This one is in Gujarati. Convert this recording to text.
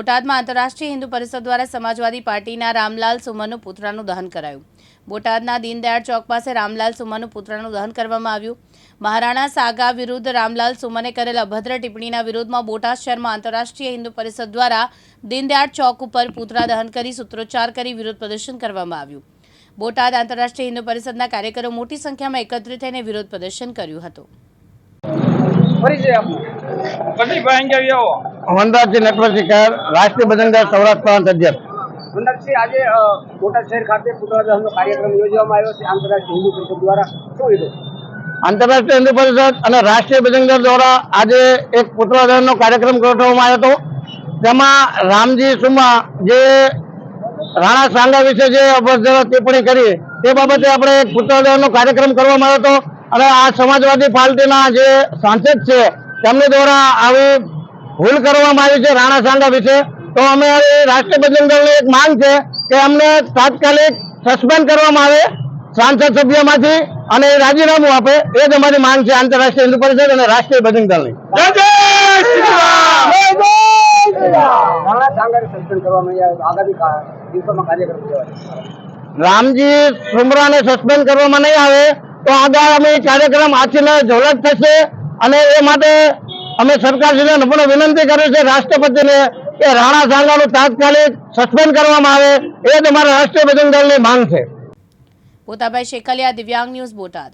બોટાદમાં આંતરરાષ્ટ્રીય હિન્દુ પરિષદ દ્વારા સમાજવાદી પાર્ટીના રામલાલ સુમનનું પુતળાનું દહન કરાયું. બોટાદના દીનદયાળ ચોક પાસે રામલાલ સુમનનું પુતળાનું દહન કરવામાં આવ્યું. મહારાણા સાગા વિરુદ્ધ રામલાલ સુમને કરેલ અભદ્ર ટિપ્પણીના વિરોધમાં બોટાદ શહેરમાં આંતરરાષ્ટ્રીય હિન્દુ પરિષદ દ્વારા દીનદયાળ ચોક ઉપર પુતળા દહન કરી સૂત્રોચ્ચાર કરી વિરોધ પ્રદર્શન કરવામાં આવ્યું. બોટાદ આંતરરાષ્ટ્રીય હિન્દુ પરિષદના કાર્યકરો મોટી સંખ્યામાં એકત્રિત થઈને વિરોધ પ્રદર્શન કર્યું હતું. વનરાજજી નટવરશેખર રાષ્ટ્રીય બજરંગ સૌરાષ્ટ્ર પ્રાંત અધ્યક્ષ. મંડપસિંહ આજે બોટાદ શહેર ખાતે પુતળા કાર્યક્રમ યોજવામાં આવ્યો છે આંતરરાષ્ટ્રીય હિન્દુ પરિષદ દ્વારા. શું આંતરરાષ્ટ્રીય હિન્દુ પરિષદ અને રાષ્ટ્રીય બજરંગ દ્વારા આજે એક પુતળા કાર્યક્રમ ગોઠવવામાં આવ્યો હતો. તેમાં રામજી સુમા જે રાણા સાંગા વિશે જે અભદ્ર ટિપ્પણી કરી તે બાબતે આપણે એક પુતળા દહનનો કાર્યક્રમ કરવામાં આવ્યો હતો. અને આ સમાજવાદી પાર્ટીના જે સાંસદ છે તેમની દ્વારા આવી ભૂલ કરવામાં આવી છે રાણા સાંઘા વિશે તો અમે રાષ્ટ્રીય બજરંગ દળની એક માંગ છે કે અમને તાત્કાલિક સસ્પેન્ડ કરવામાં આવે સાંસદ સભ્યમાંથી અને એ રાજીનામું આપે એ જ અમારી માંગ છે આંતરરાષ્ટ્રીય હિન્દુ પરિષદ અને રાષ્ટ્રીય બજરંગ દળની. રામજી સુમરાને સસ્પેન્ડ કરવામાં નહીં આવે તો આગળ અમે કાર્યક્રમ આછીને ઝોલટ થશે અને એ માટે અમે સરકારશ્રીને પણ વિનંતી કરે છે, રાષ્ટ્રપતિને, કે રાણા સાંગાનું તાત્કાલિક સસ્પેન્ડ કરવામાં આવે, એ જ અમારા રાષ્ટ્રીય બજરંગ દળની માંગ છે. પોતાભાઈ શેખલિયા, દિવ્યાંગ ન્યૂઝ બોટાદ.